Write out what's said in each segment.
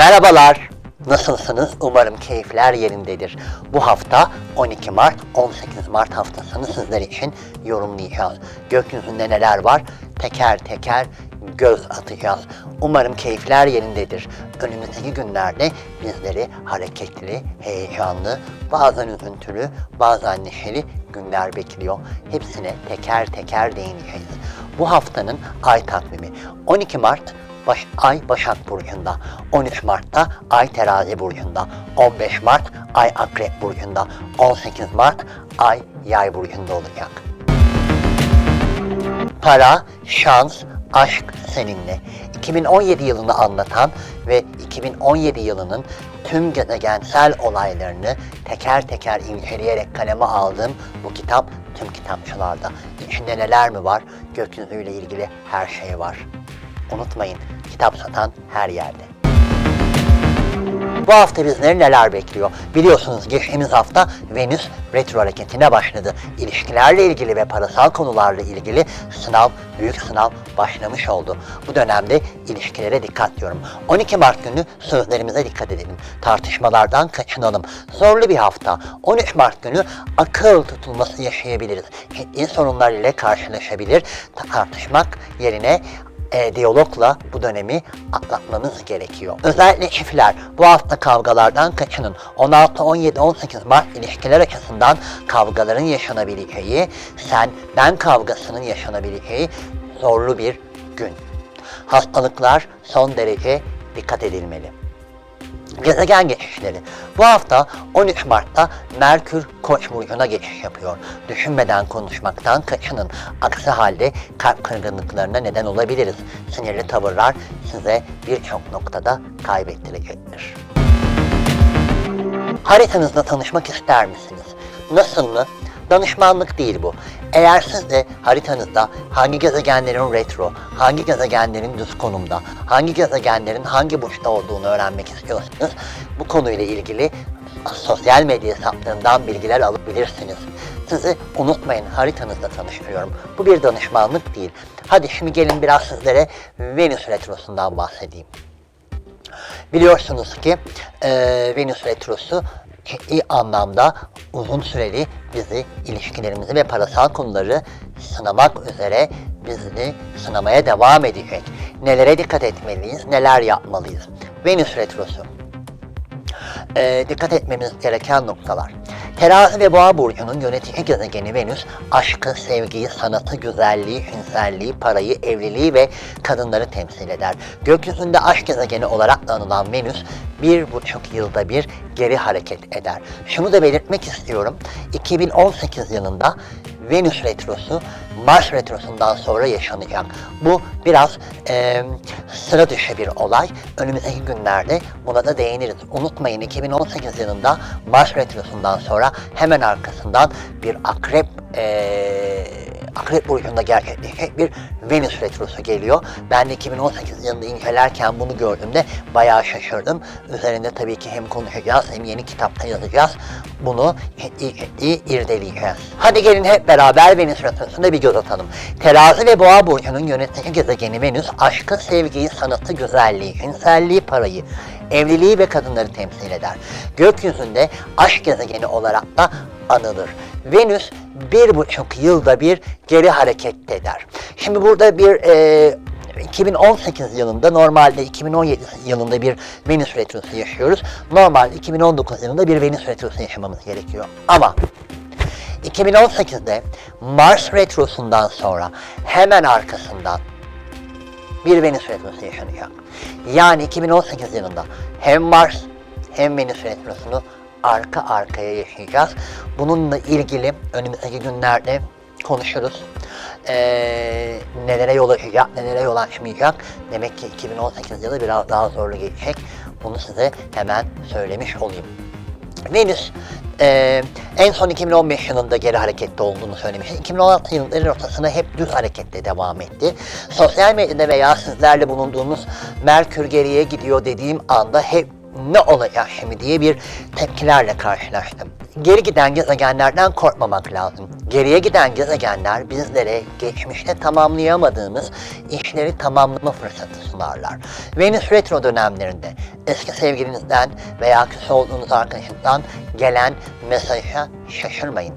Merhabalar. Nasılsınız? Umarım keyifler yerindedir. Bu hafta 12 Mart 18 Mart haftasını sizler için yorumlayacağız. Gökyüzünde neler var? Teker teker göz atacağız. Umarım keyifler yerindedir. Önümüzdeki günlerde bizleri hareketli, heyecanlı, bazen üzüntülü, bazen neşeli günler bekliyor. Hepsine teker teker değineceğiz. Bu haftanın ay takvimi 12 Mart Baş, ay Başak Burcu'nda, 13 Mart'ta Ay Terazi Burcu'nda, 15 Mart Ay Akrep Burcu'nda, 18 Mart Ay Yay Burcu'nda olacak. Para, şans, aşk seninle. 2017 yılını anlatan ve 2017 yılının tüm gezegensel olaylarını teker teker inceleyerek kaleme aldığım bu kitap tüm kitapçılarda. İçinde neler mi var? Gökyüzüyle ilgili her şey var. Unutmayın, kitap satan her yerde. Bu hafta bizleri neler bekliyor? Biliyorsunuz geçtiğimiz hafta Venüs retro hareketine başladı. İlişkilerle ilgili ve parasal konularla ilgili sınav, büyük sınav başlamış oldu. Bu dönemde ilişkilere dikkat diyorum. 12 Mart günü sözlerimize dikkat edelim. Tartışmalardan kaçınalım. Zorlu bir hafta. 13 Mart günü akıl tutulması yaşayabiliriz. Ciddi sorunlar ile karşılaşabilir. Tartışmak yerine e, diyalogla bu dönemi atlatmamız gerekiyor. Özellikle çiftler bu hafta kavgalardan kaçının. 16, 17, 18 Mart ilişkiler açısından kavgaların yaşanabileceği, sen ben kavgasının yaşanabileceği zorlu bir gün. Hastalıklar son derece dikkat edilmeli. Gezegen geçişleri. Bu hafta 13 Mart'ta Merkür Koç burcuna geçiş yapıyor. Düşünmeden konuşmaktan kaçının. Aksi halde kalp kırgınlıklarına neden olabiliriz. Sinirli tavırlar size birçok noktada kaybettirecektir. Haritanızla tanışmak ister misiniz? Nasıl mı? Danışmanlık değil bu. Eğer siz de haritanızda hangi gezegenlerin retro, hangi gezegenlerin düz konumda, hangi gezegenlerin hangi burçta olduğunu öğrenmek istiyorsanız bu konuyla ilgili sosyal medya hesaplarından bilgiler alabilirsiniz. Sizi unutmayın haritanızla tanıştırıyorum. Bu bir danışmanlık değil. Hadi şimdi gelin biraz sizlere Venüs retrosundan bahsedeyim. Biliyorsunuz ki e, Venüs Retrosu ciddi anlamda uzun süreli bizi, ilişkilerimizi ve parasal konuları sınamak üzere bizi sınamaya devam edecek. Nelere dikkat etmeliyiz, neler yapmalıyız? Venüs Retrosu. E, dikkat etmemiz gereken noktalar. Terazi ve Boğa burcunun yönetici gezegeni Venüs, aşkı, sevgiyi, sanatı, güzelliği, cinselliği, parayı, evliliği ve kadınları temsil eder. Gökyüzünde aşk gezegeni olarak da anılan Venüs, bir buçuk yılda bir geri hareket eder. Şunu da belirtmek istiyorum, 2018 yılında Venüs retrosu Mars retrosundan sonra yaşanacak. Bu biraz e, sıra dışı bir olay. Önümüzdeki günlerde buna da değiniriz. Unutmayın 2018 yılında Mars retrosundan sonra hemen arkasından bir akrep e, Akrep burcunda gerçekleşecek bir Venüs retrosu geliyor. Ben de 2018 yılında incelerken bunu gördüğümde bayağı şaşırdım. Üzerinde tabii ki hem konuşacağız hem yeni kitapta yazacağız. Bunu ciddi irdeleyeceğiz. Hadi gelin hep beraber Venüs retrosuna bir göz atalım. Terazi ve Boğa burcunun yönetici gezegeni Venüs, aşkı, sevgiyi, sanatı, güzelliği, cinselliği, parayı, evliliği ve kadınları temsil eder. Gökyüzünde aşk gezegeni olarak da anılır. Venüs bir buçuk yılda bir geri hareket eder. Şimdi burada bir e, 2018 yılında normalde 2017 yılında bir Venüs retrosu yaşıyoruz. Normalde 2019 yılında bir Venüs retrosu yaşamamız gerekiyor. Ama 2018'de Mars retrosundan sonra hemen arkasından bir Venüs retrosu yaşanacak. Yani 2018 yılında hem Mars hem Venüs retrosunu arka arkaya yaşayacağız. Bununla ilgili önümüzdeki günlerde konuşuruz. Ee, nelere yol açacak, nelere yol açmayacak. Demek ki 2018 yılı biraz daha zorlu geçecek. Bunu size hemen söylemiş olayım. Venüs e, en son 2015 yılında geri harekette olduğunu söylemiş. 2016 yılında rotasına hep düz harekette devam etti. Sosyal medyada veya sizlerle bulunduğumuz Merkür geriye gidiyor dediğim anda hep ne olacak şimdi diye bir tepkilerle karşılaştım. Geri giden gezegenlerden korkmamak lazım. Geriye giden gezegenler bizlere geçmişte tamamlayamadığımız işleri tamamlama fırsatı sunarlar. Venüs retro dönemlerinde eski sevgilinizden veya küs olduğunuz arkadaşınızdan gelen mesaja şaşırmayın.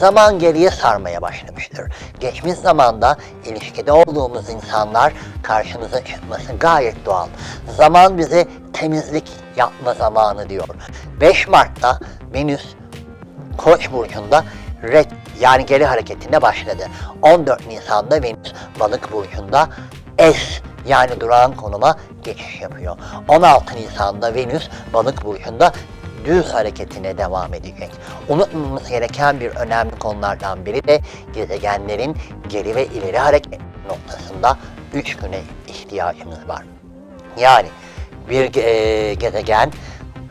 Zaman geriye sarmaya başlamıştır. Geçmiş zamanda ilişkide olduğumuz insanlar karşımıza çıkması gayet doğal. Zaman bize temizlik yapma zamanı diyor. 5 Mart'ta Venüs Koç burcunda red yani geri hareketine başladı. 14 Nisan'da Venüs Balık burcunda S yani durağan konuma geçiş yapıyor. 16 Nisan'da Venüs Balık burcunda düz hareketine devam edecek. Unutmamamız gereken bir önemli konulardan biri de gezegenlerin geri ve ileri hareket noktasında 3 güne ihtiyacımız var. Yani bir e, gezegen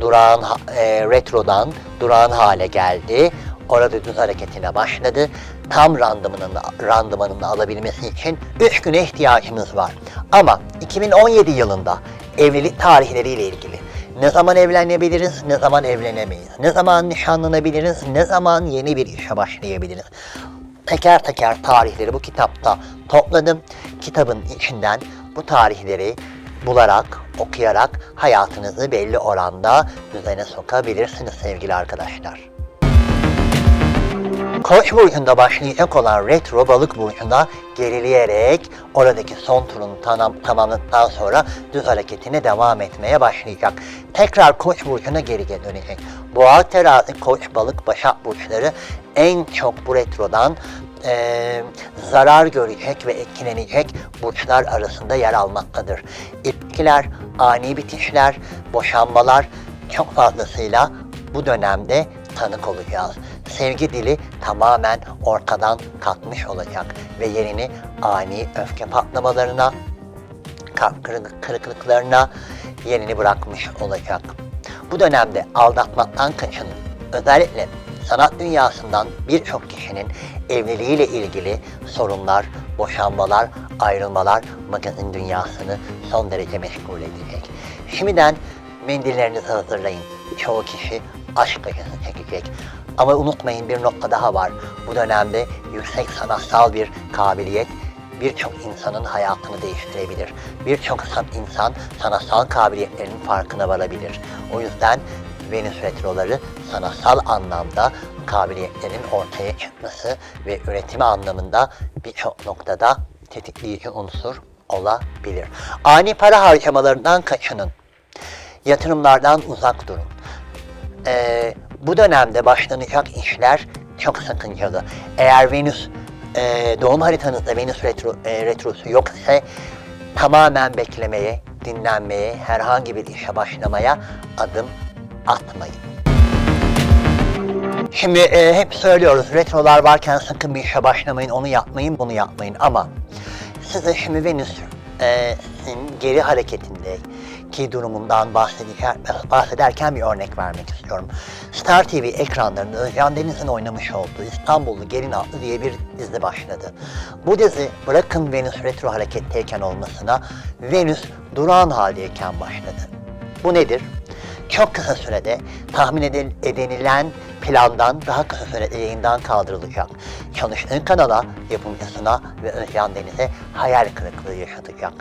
durağan e, retrodan durağan hale geldi. Orada düz hareketine başladı. Tam randımanını, randımanını alabilmesi için 3 güne ihtiyacımız var. Ama 2017 yılında evlilik tarihleriyle ilgili ne zaman evlenebiliriz, ne zaman evlenemeyiz, ne zaman nişanlanabiliriz, ne zaman yeni bir işe başlayabiliriz. Teker teker tarihleri bu kitapta topladım. Kitabın içinden bu tarihleri bularak, okuyarak hayatınızı belli oranda düzene sokabilirsiniz sevgili arkadaşlar. Koç burcunda başlayacak olan retro balık burcunda gerileyerek oradaki son turunu tamam, tamamladıktan sonra düz hareketine devam etmeye başlayacak. Tekrar koç burcuna geri dönecek. Boğa, terazi, koç, balık, başak burçları en çok bu retrodan eee, zarar görecek ve etkilenecek burçlar arasında yer almaktadır. İlişkiler, ani bitişler, boşanmalar çok fazlasıyla bu dönemde tanık olacağız. Sevgi dili tamamen ortadan kalkmış olacak ve yerini ani öfke patlamalarına, kalp kırık- kırıklıklarına yerini bırakmış olacak. Bu dönemde aldatmaktan kaçının. Özellikle sanat dünyasından birçok kişinin evliliğiyle ilgili sorunlar, boşanmalar, ayrılmalar magazin dünyasını son derece meşgul edecek. Şimdiden mendillerinizi hazırlayın. Çoğu kişi aşk acısı çekecek. Ama unutmayın bir nokta daha var. Bu dönemde yüksek sanatsal bir kabiliyet birçok insanın hayatını değiştirebilir. Birçok san- insan sanatsal kabiliyetlerinin farkına varabilir. O yüzden Venüs retroları sanatsal anlamda kabiliyetlerin ortaya çıkması ve üretimi anlamında birçok noktada tetikleyici unsur olabilir. Ani para harcamalarından kaçının. Yatırımlardan uzak durun. Ee, bu dönemde başlanacak işler çok sakıncalı. Eğer Venüs e, doğum haritanızda Venüs retro, e, retrosu yok ise tamamen beklemeye, dinlenmeye, herhangi bir işe başlamaya adım atmayın. Şimdi e, hep söylüyoruz retrolar varken sakın bir işe başlamayın, onu yapmayın, bunu yapmayın ama size şimdi Venüs'ün geri hareketinde ki durumundan bahsederken, bir örnek vermek istiyorum. Star TV ekranlarında Özcan Deniz'in oynamış olduğu İstanbullu Gelin Adlı diye bir dizi başladı. Bu dizi bırakın Venüs retro hareketteyken olmasına Venüs durağan haldeyken başladı. Bu nedir? Çok kısa sürede tahmin edil- edinilen plandan daha kısa sürede yayından kaldırılacak. Çalıştığı kanala, yapımcısına ve Özcan Deniz'e hayal kırıklığı yaşatacak.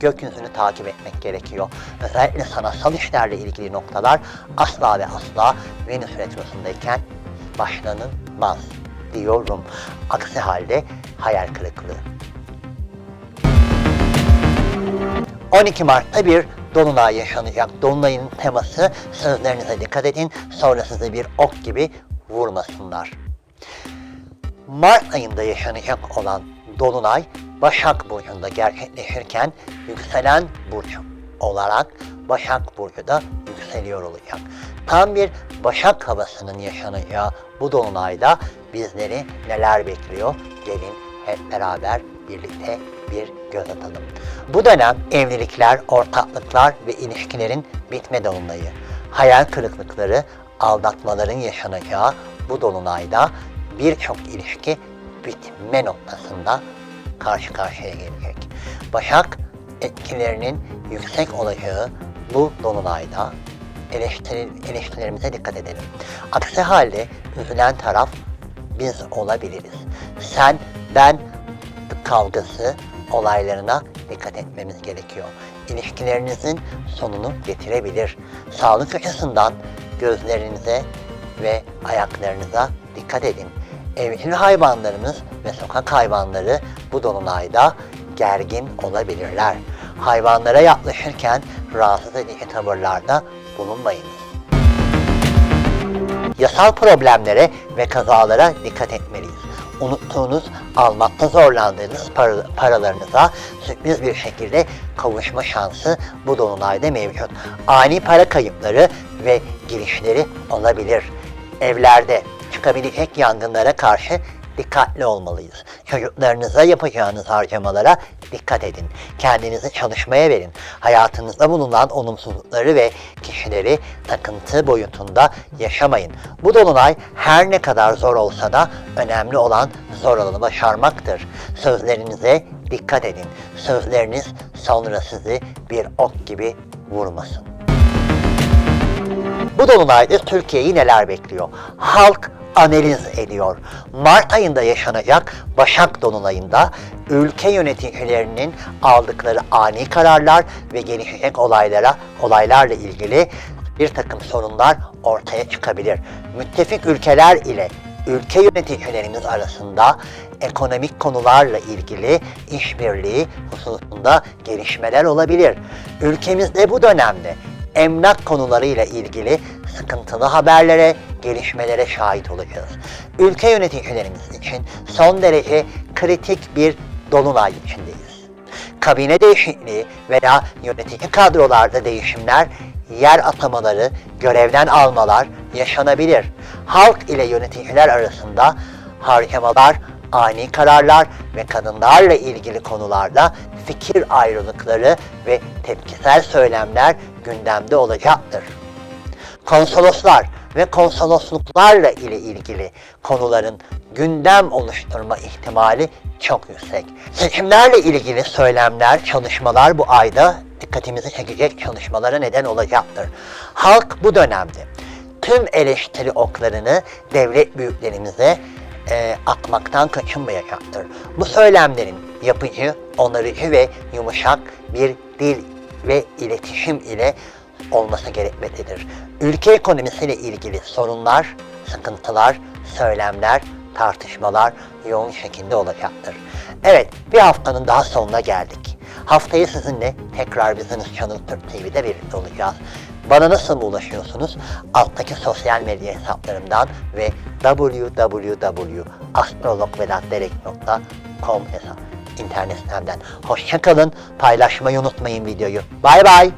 Gökyüzünü takip etmek gerekiyor. Özellikle sanatsal işlerle ilgili noktalar asla ve asla Venüs Retrosu'ndayken başlanılmaz diyorum. Aksi halde hayal kırıklığı. 12 Mart'ta bir Dolunay yaşanacak. Dolunay'ın teması sözlerinize dikkat edin. Sonra size bir ok gibi vurmasınlar. Mart ayında yaşanacak olan Dolunay Başak Burcu'nda gerçekleşirken yükselen burç olarak Başak Burcu da yükseliyor olacak. Tam bir Başak havasının yaşanacağı bu Dolunay'da bizleri neler bekliyor? Gelin hep beraber birlikte bir göz atalım. Bu dönem evlilikler, ortaklıklar ve ilişkilerin bitme dolunayı. Hayal kırıklıkları, aldatmaların yaşanacağı bu dolunayda birçok ilişki bitme noktasında karşı karşıya gelecek. Başak etkilerinin yüksek olacağı bu dolunayda eleştiri, eleştirilerimize dikkat edelim. Aksi halde üzülen taraf biz olabiliriz. Sen, ben kavgası olaylarına dikkat etmemiz gerekiyor. İlişkilerinizin sonunu getirebilir. Sağlık açısından gözlerinize ve ayaklarınıza dikkat edin. Evcil hayvanlarımız ve sokak hayvanları bu dolunayda gergin olabilirler. Hayvanlara yaklaşırken rahatsız edici tavırlarda bulunmayınız. Yasal problemlere ve kazalara dikkat etmeliyiz. Unuttuğunuz, almakta zorlandığınız para- paralarınıza sürpriz bir şekilde kavuşma şansı bu dolunayda mevcut. Ani para kayıpları ve girişleri olabilir. Evlerde çıkabilecek yangınlara karşı dikkatli olmalıyız. Çocuklarınıza yapacağınız harcamalara dikkat edin. Kendinizi çalışmaya verin. Hayatınızda bulunan olumsuzlukları ve kişileri takıntı boyutunda yaşamayın. Bu dolunay her ne kadar zor olsa da önemli olan zor olanı başarmaktır. Sözlerinize dikkat edin. Sözleriniz sonra sizi bir ok gibi vurmasın. Bu dolunayda Türkiye'yi neler bekliyor? Halk analiz ediyor. Mart ayında yaşanacak Başak Dolunay'ında ülke yöneticilerinin aldıkları ani kararlar ve gelişecek olaylara, olaylarla ilgili bir takım sorunlar ortaya çıkabilir. Müttefik ülkeler ile ülke yöneticilerimiz arasında ekonomik konularla ilgili işbirliği hususunda gelişmeler olabilir. Ülkemizde bu dönemde emlak konularıyla ilgili sıkıntılı haberlere, gelişmelere şahit olacağız. Ülke yöneticilerimiz için son derece kritik bir dolunay içindeyiz. Kabine değişikliği veya yönetici kadrolarda değişimler, yer atamaları, görevden almalar yaşanabilir. Halk ile yöneticiler arasında harcamalar, ani kararlar ve kadınlarla ilgili konularda fikir ayrılıkları ve tepkisel söylemler gündemde olacaktır. Konsoloslar ve konsolosluklarla ile ilgili konuların gündem oluşturma ihtimali çok yüksek. Seçimlerle ilgili söylemler, çalışmalar bu ayda dikkatimizi çekecek çalışmalara neden olacaktır. Halk bu dönemde tüm eleştiri oklarını devlet büyüklerimize e, atmaktan kaçınmayacaktır. Bu söylemlerin yapıcı, onarıcı ve yumuşak bir dil ve iletişim ile olması gerekmektedir. Ülke ekonomisiyle ilgili sorunlar, sıkıntılar, söylemler, tartışmalar yoğun şekilde olacaktır. Evet, bir haftanın daha sonuna geldik. Haftaya sizinle tekrar Business Channel Türk TV'de birlikte olacağız. Bana nasıl ulaşıyorsunuz? Alttaki sosyal medya hesaplarımdan ve www.astrologvedatderek.com hesap internet sitemden. Hoşçakalın, paylaşmayı unutmayın videoyu. Bay bay.